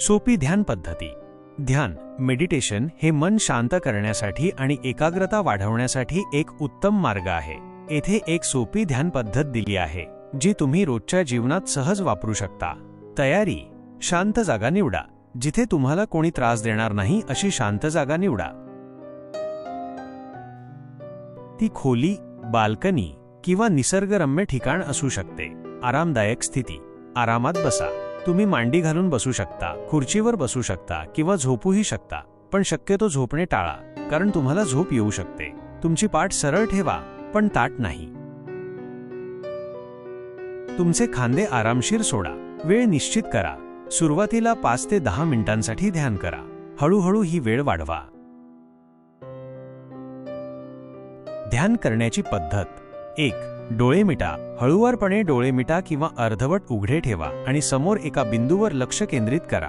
सोपी ध्यान पद्धती. ध्यान मेडिटेशन हे मन शांत करण्यासाठी आणि एकाग्रता वाढवण्यासाठी एक उत्तम मार्ग आहे. येथे एक सोपी ध्यान पद्धत दिली आहे जी तुम्ही रोजच्या जीवनात सहज वापरू शकता. तयारी शांत जागा निवडा जिथे तुम्हाला कोणी त्रास देणार नाही अशी शांत जागा निवडा. ती खोली बाल्कनी किंवा निसर्गरम्य ठिकाण असू शकते. आरामदायक स्थिती. आरामात बसा. तुम्ही मांडी घालून बसू शकता खुर्चीवर बसू शकता किंवा झोपूही शकता पण शक्यतो झोपणे टाळा कारण तुम्हाला झोप येऊ शकते. तुमची पाठ सरळ ठेवा पण ताट नाही. तुमचे खांदे आरामशीर सोडा वेळ निश्चित करा. सुरुवातीला पाच ते दहा मिनिटांसाठी ध्यान करा. हळूहळू ही वेळ वाढवा. ध्यान करण्याची पद्धत. एक डोळे मिटा हळूवारपणे डोळे मिटा किंवा अर्धवट उघडे ठेवा आणि समोर एका बिंदूवर लक्ष केंद्रित करा.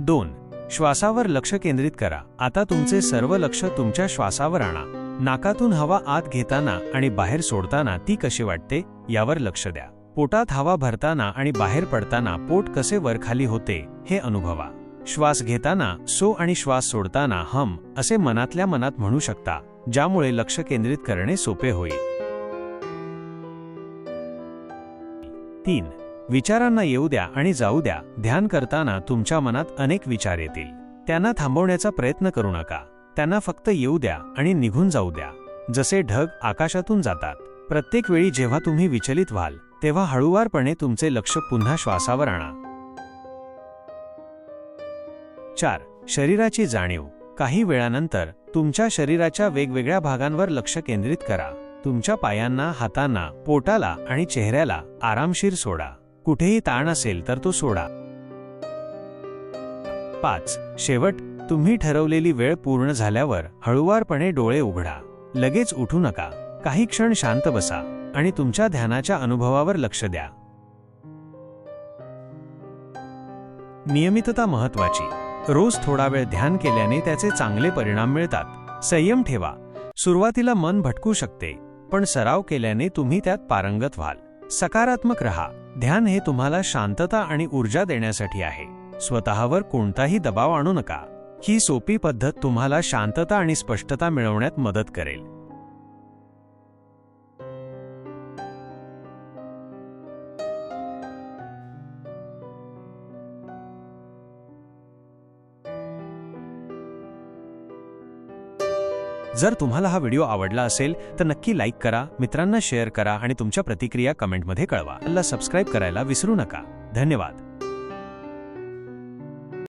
दोन श्वासावर लक्ष केंद्रित करा. आता तुमचे सर्व लक्ष तुमच्या श्वासावर आणा. नाकातून हवा आत घेताना आणि बाहेर सोडताना ती कशी वाटते यावर लक्ष द्या. पोटात हवा भरताना आणि बाहेर पडताना पोट कसे वरखाली होते हे अनुभवा. श्वास घेताना सो आणि श्वास सोडताना हम असे मनातल्या मनात म्हणू शकता ज्यामुळे लक्ष केंद्रित करणे सोपे होईल. तीन विचारांना येऊ द्या आणि जाऊ द्या ध्यान करताना तुमच्या मनात अनेक विचार येतील. त्यांना थांबवण्याचा प्रयत्न करू नका. त्यांना फक्त येऊ द्या आणि निघून जाऊ द्या. जसे ढग आकाशातून जातात. प्रत्येक वेळी जेव्हा तुम्ही विचलित व्हाल तेव्हा हळुवारपणे तुमचे लक्ष पुन्हा श्वासावर आणा. चार शरीराची जाणीव. काही वेळानंतर तुमच्या शरीराच्या वेगवेगळ्या भागांवर लक्ष केंद्रित करा. तुमच्या पायांना हातांना पोटाला आणि चेहऱ्याला आरामशीर सोडा. कुठेही ताण असेल तर तो सोडा. पाच शेवट तुम्ही ठरवलेली वेळ पूर्ण झाल्यावर हळुवारपणे डोळे उघडा. लगेच उठू नका. काही क्षण शांत बसा आणि तुमच्या ध्यानाच्या अनुभवावर लक्ष द्या. नियमितता महत्वाची रोज थोडा वेळ ध्यान केल्याने त्याचे चांगले परिणाम मिळतात. संयम ठेवा. सुरुवातीला मन भटकू शकते पण सराव केल्याने तुम्ही त्यात पारंगत व्हाल. सकारात्मक रहा. ध्यान हे तुम्हाला शांतता आणि ऊर्जा देण्यासाठी आहे. स्वतःवर कोणताही दबाव आणू नका. ही सोपी पद्धत तुम्हाला शांतता आणि स्पष्टता मिळवण्यात मदत करेल. जर तुम्हाला हा व्हिडिओ आवडला असेल तर नक्की लाईक करा मित्रांना शेअर करा आणि तुमच्या प्रतिक्रिया कमेंटमध्ये कळवा. सबस्क्राईब करायला विसरू नका. धन्यवाद.